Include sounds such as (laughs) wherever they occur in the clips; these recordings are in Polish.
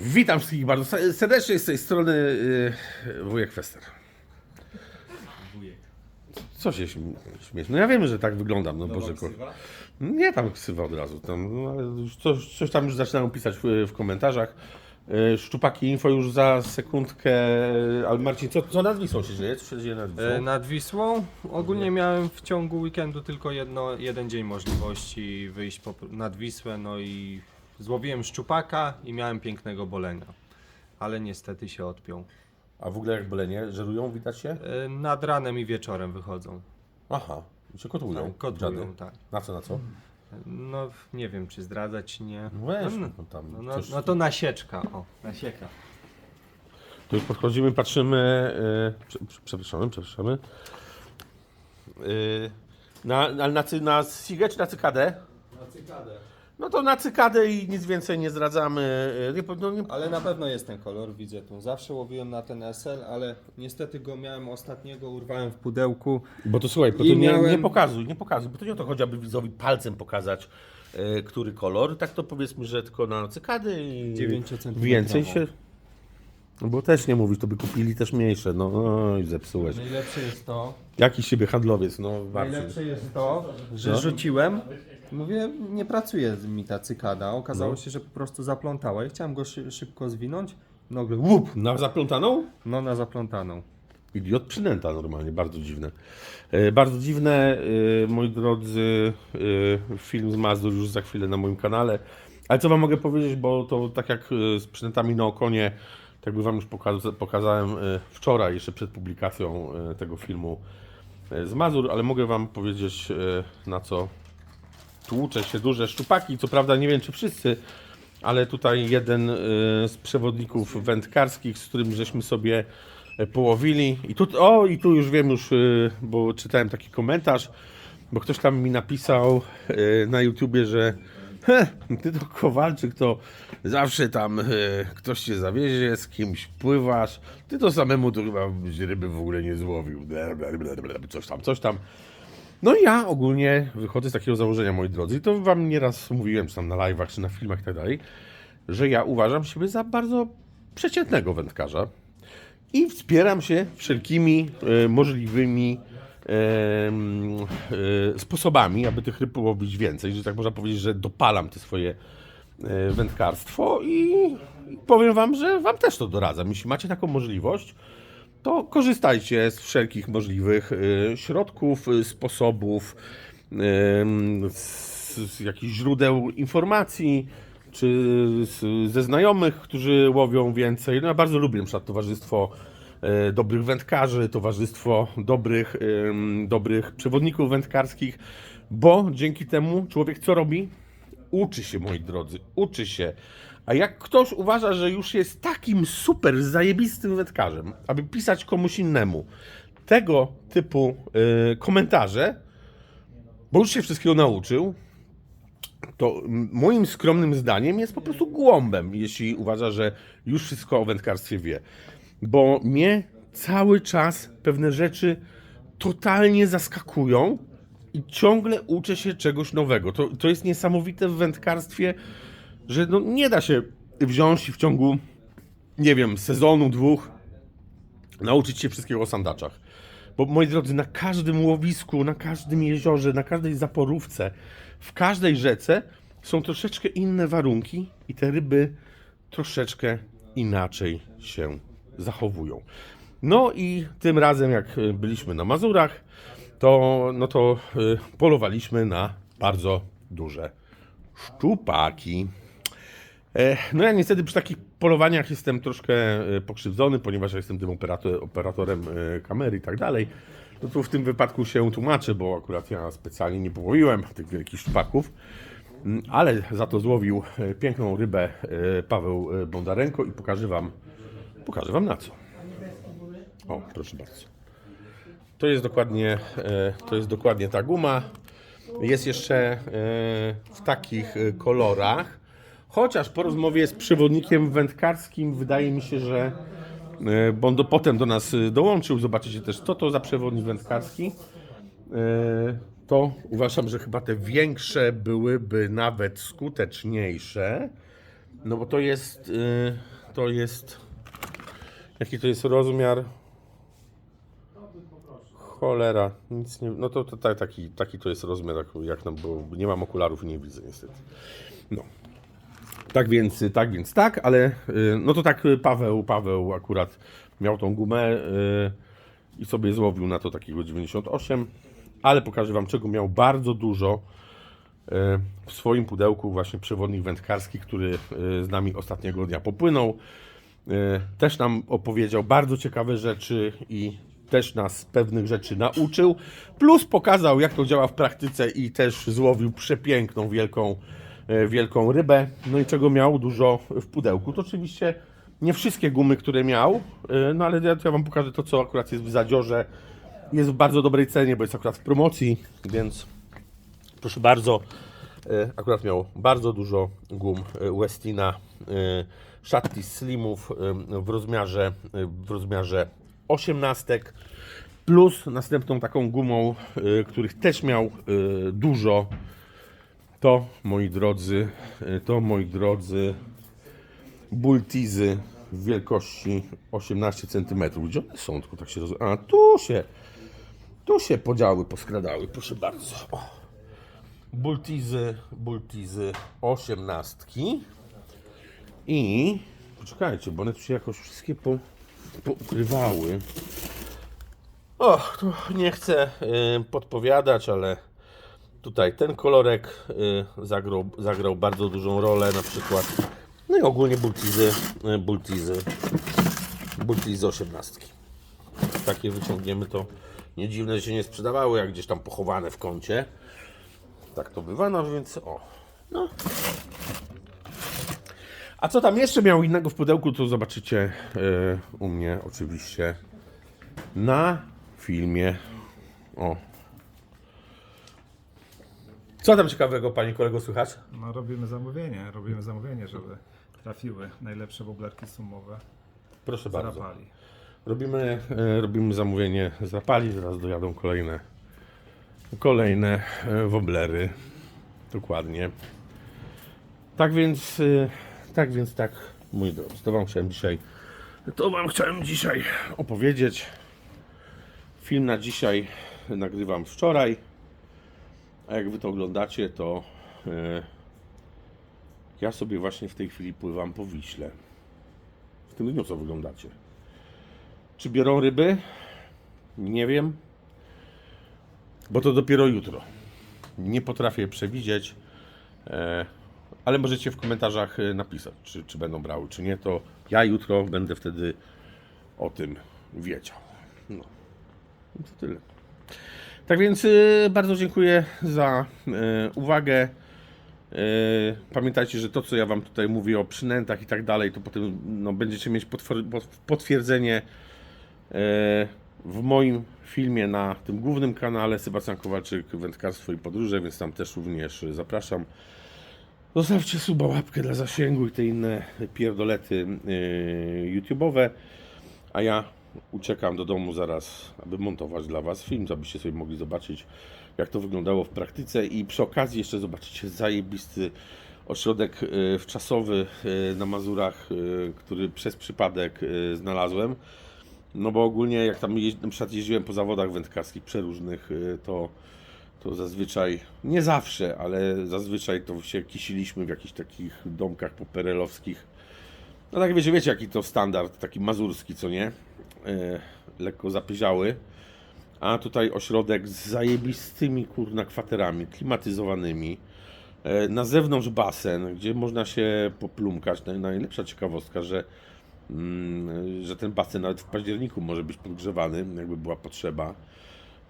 Witam wszystkich bardzo se- serdecznie z tej strony yy, wujek Fester. Co się śm- śmiesz? No ja wiem, że tak wyglądam, no Boże. Ko- nie tam ksywa od razu, tam, no, ale już coś, coś tam już zaczynają pisać w, w komentarzach. Yy, Szczupaki info już za sekundkę, ale Marcin, co, co nad Wisłą się dzieje? Co się dzieje nad Wisłą? E, Nad Wisłą ogólnie miałem w ciągu weekendu tylko jedno, jeden dzień możliwości wyjść po, nad Wisłę, no i złowiłem szczupaka i miałem pięknego bolenia. Ale niestety się odpiął. A w ogóle jak bolenie, żerują, widać się? E, Nad ranem i wieczorem wychodzą. Aha, się kotują. Tak, kotują, dziady. tak. Na co, na co? No nie wiem czy zdradzać, czy nie. No weź, no, no tam no, no, coś- no to nasieczka, o, nasieka. Tu już podchodzimy, patrzymy. Yy, prze, prze- przepraszamy, przepraszamy. Yy, na, na, na, cy- na Sigę czy na cykadę? Na cykadę. No to na cykadę i nic więcej nie zdradzamy. Nie, no, nie, Ale na pewno jest ten kolor, widzę tu. Zawsze łowiłem na ten SL, ale niestety go miałem ostatniego, urwałem w pudełku. bo to słuchaj, bo to I nie, miałem- nie pokazuj, nie pokazuj, bo to nie o to chodzi, aby widzowi palcem pokazać, yy, który kolor. Tak to powiedzmy, że tylko na cykady i 9-centymetrową. więcej się. No bo też nie mówisz, to by kupili też mniejsze. No, i zepsułeś. Najlepsze jest to, Jaki siebie handlowiec, no Marcin. Najlepsze jest to, że No. rzuciłem. Mówię, nie pracuje mi ta cykada. Okazało No. się, że po prostu zaplątała. I chciałem go szy szybko zwinąć. Nagle łup! Na zaplątaną? No na zaplątaną. Idiot przynęta normalnie, bardzo dziwne. E, bardzo dziwne, e, moi drodzy, e, film z Mazur już za chwilę na moim kanale. Ale co wam mogę powiedzieć, bo to tak jak e, z przynętami na okonie, tak by wam już pokaza- pokazałem e, wczoraj, jeszcze przed publikacją e, tego filmu e, z Mazur, ale mogę wam powiedzieć e, na co tłucze się duże szczupaki. Co prawda nie wiem czy wszyscy, ale tutaj jeden y, z przewodników wędkarskich, z którym żeśmy sobie e, połowili. I tu, o, i tu już wiem, już, y, bo czytałem taki komentarz, bo ktoś tam mi napisał y, na YouTubie, że "He, ty to Kowalczyk, to zawsze tam ktoś cię zawiezie, z kimś pływasz, ty to samemu to chyba ryby w ogóle nie złowił, Ble, ble, ble, ble, coś tam, coś tam. No i ja ogólnie wychodzę z takiego założenia, moi drodzy, to wam nieraz mówiłem, czy tam na live'ach, czy na filmach i tak dalej, że ja uważam siebie za bardzo przeciętnego wędkarza i wspieram się wszelkimi e, możliwymi e, e, sposobami, aby tych ryb łowić więcej, że tak można powiedzieć, że dopalam te swoje e, wędkarstwo i powiem wam, że wam też to doradzam. Jeśli macie taką możliwość, to korzystajcie z wszelkich możliwych y, środków, y, sposobów, z, jakichś źródeł informacji, czy ze znajomych, którzy łowią więcej. No ja bardzo lubię na towarzystwo y, dobrych wędkarzy, towarzystwo dobrych, dobrych przewodników wędkarskich, bo dzięki temu człowiek co robi? Uczy się, moi drodzy, uczy się. A jak ktoś uważa, że już jest takim super zajebistym wędkarzem, aby pisać komuś innemu tego typu y, komentarze, bo już się wszystkiego nauczył, to moim skromnym zdaniem jest po prostu głąbem, jeśli uważa, że już wszystko o wędkarstwie wie. Bo mnie cały czas pewne rzeczy totalnie zaskakują i ciągle uczę się czegoś nowego. To, to jest niesamowite w wędkarstwie, że no nie da się wziąć i w ciągu, nie wiem, sezonu, dwóch nauczyć się wszystkiego o sandaczach. Bo moi drodzy, na każdym łowisku, na każdym jeziorze, na każdej zaporówce, w każdej rzece są troszeczkę inne warunki i te ryby troszeczkę inaczej się zachowują. No i tym razem, jak byliśmy na Mazurach, to, no to y, polowaliśmy na bardzo duże szczupaki. E, No ja niestety przy takich polowaniach jestem troszkę e, pokrzywdzony, ponieważ ja jestem tym operator, operatorem e, kamery i tak dalej. No to w tym wypadku się tłumaczę, bo akurat ja specjalnie nie połowiłem tych wielkich szpaków, Mm, ale za to złowił piękną rybę Paweł Bondarenko i pokażę wam, pokażę wam na co. O, proszę bardzo. To jest dokładnie, to jest dokładnie ta guma. Jest jeszcze w takich kolorach. Chociaż po rozmowie z przewodnikiem wędkarskim wydaje mi się, że e, bo on do, potem do nas e, dołączył, zobaczycie też co to za przewodnik wędkarski. E, To uważam, że chyba te większe byłyby nawet skuteczniejsze No bo to jest, to jest, jaki to jest rozmiar? Cholera, nic nie, no to, to tak- taki, taki to jest rozmiar, jak, jak nam, bo nie mam okularów i nie widzę niestety. No. Tak więc, tak więc tak, ale y, no to tak y, Paweł, Paweł akurat miał tą gumę y, i sobie złowił na to takiego 98, ale pokażę Wam czego miał bardzo dużo w swoim pudełku właśnie przewodnik wędkarski, który z nami ostatniego dnia popłynął. Też nam opowiedział bardzo ciekawe rzeczy i też nas pewnych rzeczy nauczył. Plus pokazał, jak to działa w praktyce i też złowił przepiękną, wielką, wielką rybę. No i czego miał dużo w pudełku. To oczywiście nie wszystkie gumy, które miał, e, no ale ja, ja Wam pokażę to, co akurat jest w zadziorze. Jest w bardzo dobrej cenie, bo jest akurat w promocji, więc proszę bardzo. E, Akurat miał bardzo dużo gum e, Westina e, Shatti Slimów e, w rozmiarze, e, w rozmiarze 18 plus następną taką gumą, e, których też miał e, dużo. To moi drodzy, e, to moi drodzy bultizy w wielkości 18 cm. Gdzie one są? Tylko tak się roz... A tu się, tu się podziały poskradały, proszę bardzo. Bultizy, bultizy osiemnastki. I poczekajcie, bo one tu się jakoś wszystkie po, poukrywały. Och, tu nie chcę y, podpowiadać, ale tutaj ten kolorek y, zagrał, zagrał bardzo dużą rolę na przykład. No i ogólnie bultizy, y, bultizy, bultizy osiemnastki. Takie wyciągniemy to nie dziwne, że się nie sprzedawały, jak gdzieś tam pochowane w kącie. Tak to bywa, no więc o. No. A co tam jeszcze miał innego w pudełku, to zobaczycie e, u mnie oczywiście na filmie. O. Co tam ciekawego, panie kolego, słychać? No robimy zamówienie, robimy zamówienie, żeby trafiły najlepsze boblerki sumowe Proszę bardzo. Rapali. Robimy, e, robimy zamówienie z Rapali, zaraz dojadą kolejne kolejne e, woblery. Dokładnie. Tak więc, e, tak więc tak, mój drodzy, to wam chciałem dzisiaj to wam chciałem dzisiaj opowiedzieć. Film na dzisiaj nagrywam wczoraj. A jak wy to oglądacie, to e, ja sobie właśnie w tej chwili pływam po Wiśle. W tym dniu co wyglądacie. Czy biorą ryby? Nie wiem. Bo to dopiero jutro. Nie potrafię przewidzieć. E, ale możecie w komentarzach e, napisać, czy, czy będą brały, czy nie. To ja jutro będę wtedy o tym wiedział. No. To tyle. Tak więc e, bardzo dziękuję za e, uwagę. E, Pamiętajcie, że to, co ja Wam tutaj mówię o przynętach i tak dalej, to potem no, będziecie mieć potwierdzenie w moim filmie na tym głównym kanale Sebastian Kowalczyk Wędkarstwo i Podróże, więc tam też również zapraszam. Zostawcie suba, łapkę dla zasięgu i te inne pierdolety YouTube'owe, a ja uciekam do domu zaraz, aby montować dla Was film, abyście sobie mogli zobaczyć, jak to wyglądało w praktyce i przy okazji jeszcze zobaczycie zajebisty ośrodek yy, wczasowy yy, na Mazurach, yy, który przez przypadek znalazłem. No bo ogólnie jak tam jeździ, na przykład jeździłem po zawodach wędkarskich przeróżnych, to, to zazwyczaj, nie zawsze, ale zazwyczaj to się kisiliśmy w jakichś takich domkach poperelowskich. No tak wiecie, wiecie jaki to standard, taki mazurski, co nie? E, lekko zapyziały. A tutaj ośrodek z zajebistymi kurna kwaterami, klimatyzowanymi. E, na zewnątrz basen, gdzie można się poplumkać. Naj- Najlepsza ciekawostka, że mm, że ten basen nawet w październiku może być podgrzewany, jakby była potrzeba.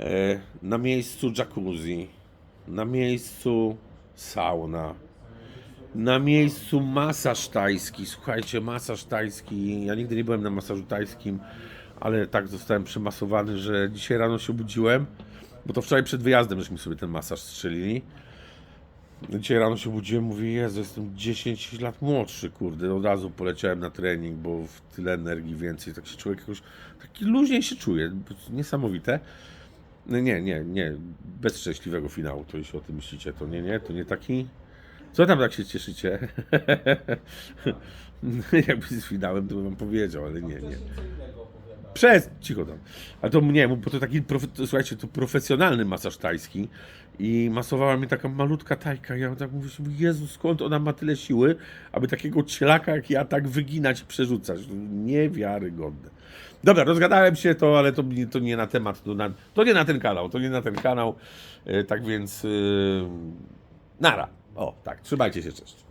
E, Na miejscu jacuzzi, na miejscu sauna, na miejscu masaż tajski. Słuchajcie, masaż tajski. Ja nigdy nie byłem na masażu tajskim, ale tak zostałem przemasowany, że dzisiaj rano się budziłem, bo to wczoraj przed wyjazdem żeśmy sobie ten masaż strzelili. Dzisiaj rano się budziłem, mówię, Jezu, jestem 10 lat młodszy, kurde, od razu poleciałem na trening, bo w tyle energii więcej, tak się człowiek jakoś, taki luźniej się czuje, niesamowite. No nie, nie, nie, bez szczęśliwego finału, to jeśli o tym myślicie, to nie, nie, to nie taki, Co tam tak się cieszycie? (laughs) Jakby zwinąłem, to bym wam powiedział, ale nie, nie. Przez, cicho tam. A to mnie, bo to taki, to, słuchajcie, to profesjonalny masaż tajski i masowała mnie taka malutka tajka. Ja tak mówię sobie, Jezu, skąd ona ma tyle siły, aby takiego cielaka jak ja tak wyginać i przerzucać. Niewiarygodne. Dobra, rozgadałem się to, ale to, nie- to nie na temat, to, na, to nie na ten kanał, to nie na ten kanał. E, tak więc, yy, nara. O, tak, trzymajcie się, cześć.